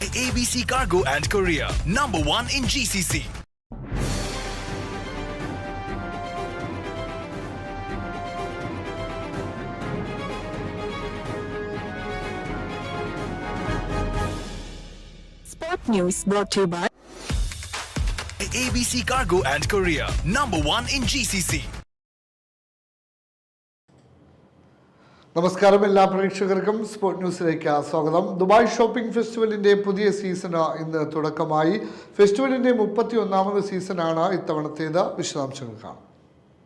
ABC Cargo and Korea, number one in GCC. Sport News brought to you by ABC Cargo and Korea, number one in GCC. നമസ്കാരം എല്ലാ പ്രേക്ഷകർക്കും. Sport ന്യൂസിലേക്ക് സ്വാഗതം. Dubai shopping ഫെസ്റ്റിവലിന്റെ പുതിയ season ഇന്ന് തുടക്കമായി. ഫെസ്റ്റിവലിന്റെ മുപ്പത്തി ഒന്നാമത് സീസണാണ് ഇത്തവണത്തേത്. വിശദാംശങ്ങൾ കാണാം.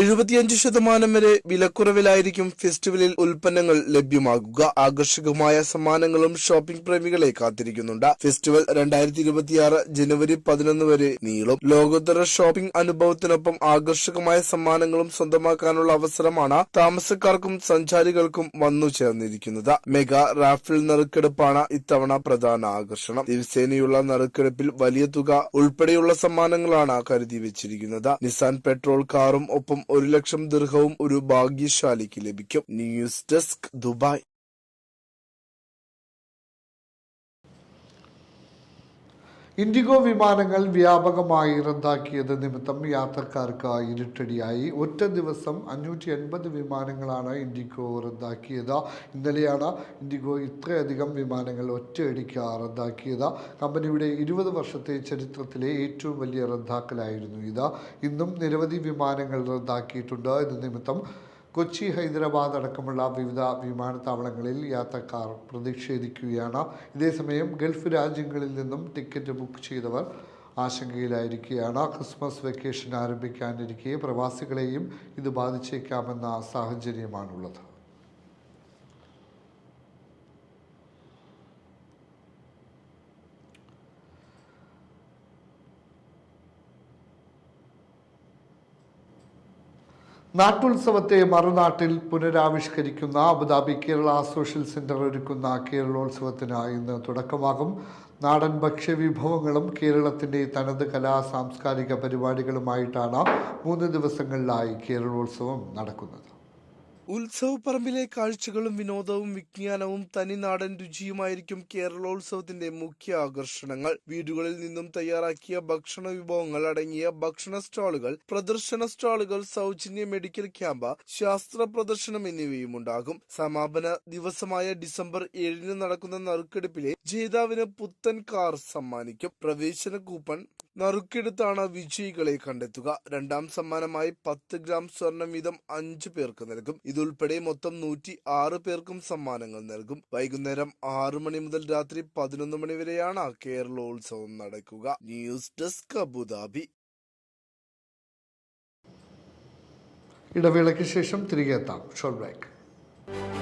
എഴുപത്തിയഞ്ച് ശതമാനം വരെ വിലക്കുറവിലായിരിക്കും ഫെസ്റ്റിവലിൽ ഉൽപ്പന്നങ്ങൾ ലഭ്യമാകുക. ആകർഷകമായ സമ്മാനങ്ങളും ഷോപ്പിംഗ് പ്രേമികളെ കാത്തിരിക്കുന്നുണ്ട്. ഫെസ്റ്റിവൽ രണ്ടായിരത്തി ഇരുപത്തിയാറ് ജനുവരി പതിനൊന്ന് വരെ നീളും. ലോകോത്തര ഷോപ്പിംഗ് അനുഭവത്തിനൊപ്പം ആകർഷകമായ സമ്മാനങ്ങളും സ്വന്തമാക്കാനുള്ള അവസരമാണ് താമസക്കാർക്കും സഞ്ചാരികൾക്കും വന്നു ചേർന്നിരിക്കുന്നത്. മെഗാ റാഫിൽ നറുക്കെടുപ്പാണ് ഇത്തവണ പ്രധാന ആകർഷണം. ദിവസേനയുള്ള നറുക്കെടുപ്പിൽ വലിയ തുക ഉൾപ്പെടെയുള്ള സമ്മാനങ്ങളാണ് കരുതി വെച്ചിരിക്കുന്നത്. നിസാൻ പെട്രോൾ കാറും ഒപ്പം ഒരു ലക്ഷം ദീർഘവും ഒരു ഭാഗ്യശാലിക്ക് ലഭിക്കും. News desk Dubai. ഇൻഡിഗോ വിമാനങ്ങൾ വ്യാപകമായി റദ്ദാക്കിയത് നിമിത്തം യാത്രക്കാർക്ക് ഇരുട്ടടിയായി. ഒറ്റ ദിവസം അഞ്ഞൂറ്റി എൺപത് വിമാനങ്ങളാണ് ഇൻഡിഗോ റദ്ദാക്കിയത്. ഇന്നലെയാണ് ഇൻഡിഗോ ഇത്രയധികം വിമാനങ്ങൾ ഒറ്റയടിക്ക് റദ്ദാക്കിയത്. കമ്പനിയുടെ ഇരുപത് വർഷത്തെ ചരിത്രത്തിലെ ഏറ്റവും വലിയ റദ്ദാക്കലായിരുന്നു ഇത്. ഇന്നും നിരവധി വിമാനങ്ങൾ റദ്ദാക്കിയിട്ടുണ്ട്. ഇത് നിമിത്തം കൊച്ചി ഹൈദരാബാദ് അടക്കമുള്ള വിവിധ വിമാനത്താവളങ്ങളിൽ യാത്രക്കാർ പ്രതിഷേധിക്കുകയാണ്. ഇതേസമയം ഗൾഫ് രാജ്യങ്ങളിൽ നിന്നും ടിക്കറ്റ് ബുക്ക് ചെയ്തവർ ആശങ്കയിലായിരിക്കുകയാണ്. ക്രിസ്മസ് വെക്കേഷൻ ആരംഭിക്കാനിരിക്കെ പ്രവാസികളെയും ഇത് ബാധിച്ചേക്കാമെന്ന സാഹചര്യമാണുള്ളത്. നാട്ടുത്സവത്തെ മറുനാട്ടിൽ പുനരാവിഷ്കരിക്കുന്ന Abu Dhabi Kerala social centre ഒരുക്കുന്ന കേരളോത്സവത്തിന് ഇന്ന് തുടക്കമാകും. നാടൻ ഭക്ഷ്യവിഭവങ്ങളും കേരളത്തിന്റെ തനത് കലാ സാംസ്കാരിക പരിപാടികളുമായിട്ടാണ് മൂന്ന് ദിവസങ്ങളിലായി കേരളോത്സവം നടക്കുന്നത്. ഉത്സവപ്പറമ്പിലെ കാഴ്ചകളും വിനോദവും വിജ്ഞാനവും തനിനാടൻ രുചിയുമായിരിക്കും കേരളോത്സവത്തിന്റെ മുഖ്യ ആകർഷണങ്ങൾ. വീടുകളിൽ നിന്നും തയ്യാറാക്കിയ ഭക്ഷണ വിഭവങ്ങൾ അടങ്ങിയ ഭക്ഷണ സ്റ്റാളുകൾ പ്രദർശന സ്റ്റാളുകൾ സൗജന്യ മെഡിക്കൽ ക്യാമ്പ് ശാസ്ത്ര പ്രദർശനം എന്നിവയും ഉണ്ടാകും സമാപന ദിവസമായ ഡിസംബർ ഏഴിന് നടക്കുന്ന നറുക്കെടുപ്പിലെ ജേതാവിന് പുത്തൻ കാർ സമ്മാനിക്കും. പ്രവേശന കൂപ്പൺ നറുക്കെടുത്താണ് വിജയികളെ കണ്ടെത്തുക. രണ്ടാം സമ്മാനമായി പത്ത് ഗ്രാം സ്വർണം വീതം അഞ്ചു പേർക്ക് നൽകും. ഇതുൾപ്പെടെ മൊത്തം നൂറ്റി ആറ് പേർക്കും സമ്മാനങ്ങൾ നൽകും. വൈകുന്നേരം ആറു മണി മുതൽ രാത്രി പതിനൊന്ന് മണി വരെയാണ് കേരളോത്സവം നടക്കുക. News desk Abu Dhabi. ഇടവേളയ്ക്ക് ശേഷം തിരികെ എത്താം. Short break.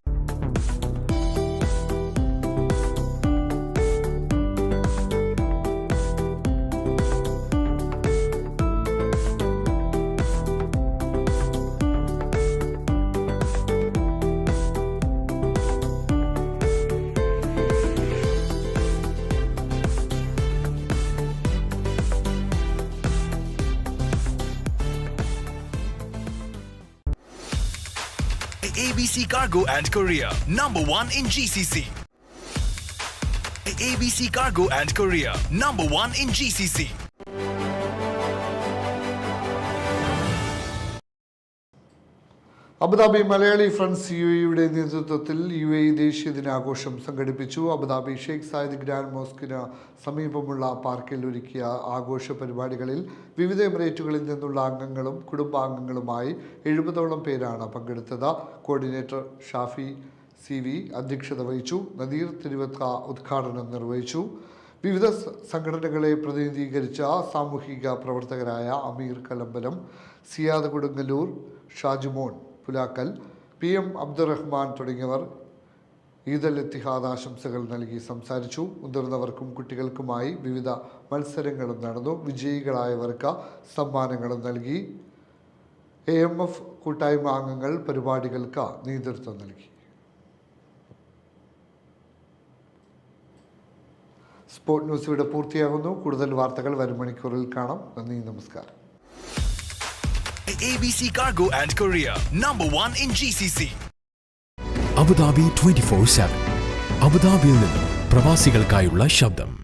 ABC Cargo and Korea, number one in GCC. ABC Cargo and Korea, number one in GCC. Abu Dhabi Malayali friends U എയുടെ നേതൃത്വത്തിൽ യു എ ദേശീയ ദിനാഘോഷം സംഘടിപ്പിച്ചു. Abu Dhabi Sheikh Zayed grand മോസ്കിന് സമീപമുള്ള പാർക്കിൽ ഒരുക്കിയ ആഘോഷ പരിപാടികളിൽ വിവിധ എമിറേറ്റുകളിൽ നിന്നുള്ള അംഗങ്ങളും കുടുംബാംഗങ്ങളുമായി എഴുപതോളം പേരാണ് പങ്കെടുത്തത്. കോർഡിനേറ്റർ ഷാഫി സി വി അധ്യക്ഷത വഹിച്ചു. നദീർ തിരുവത്ത ഉദ്ഘാടനം നിർവഹിച്ചു. വിവിധ സംഘടനകളെ പ്രതിനിധീകരിച്ച സാമൂഹിക പ്രവർത്തകരായ അമീർ കലമ്പലം സിയാദ് കൊടുങ്ങല്ലൂർ ഷാജുമോൻ പുലാക്കൽ പി എം അബ്ദുറഹ്മാൻ തുടങ്ങിയവർ ഈദൽ എത്തിഹാദ് ആശംസകൾ നൽകി സംസാരിച്ചു. മുതിർന്നവർക്കും കുട്ടികൾക്കുമായി വിവിധ മത്സരങ്ങളും നടന്നു. വിജയികളായവർക്ക് സമ്മാനങ്ങളും നൽകി. എ എം എഫ് കൂട്ടായ്മ അംഗങ്ങൾ പരിപാടികൾക്ക് നേതൃത്വം നൽകി. സ്പോർട് ന്യൂസ് ഇവിടെ പൂർത്തിയാകുന്നു. കൂടുതൽ വാർത്തകൾ വരും മണിക്കൂറിൽ കാണാം. നന്ദി നമസ്കാരം. ABC Cargo and Korea, number one in GCC. Abu Dhabi twenty four seven അബുദാബിയിൽ നിന്നും പ്രവാസികൾക്കായുള്ള ശബ്ദം.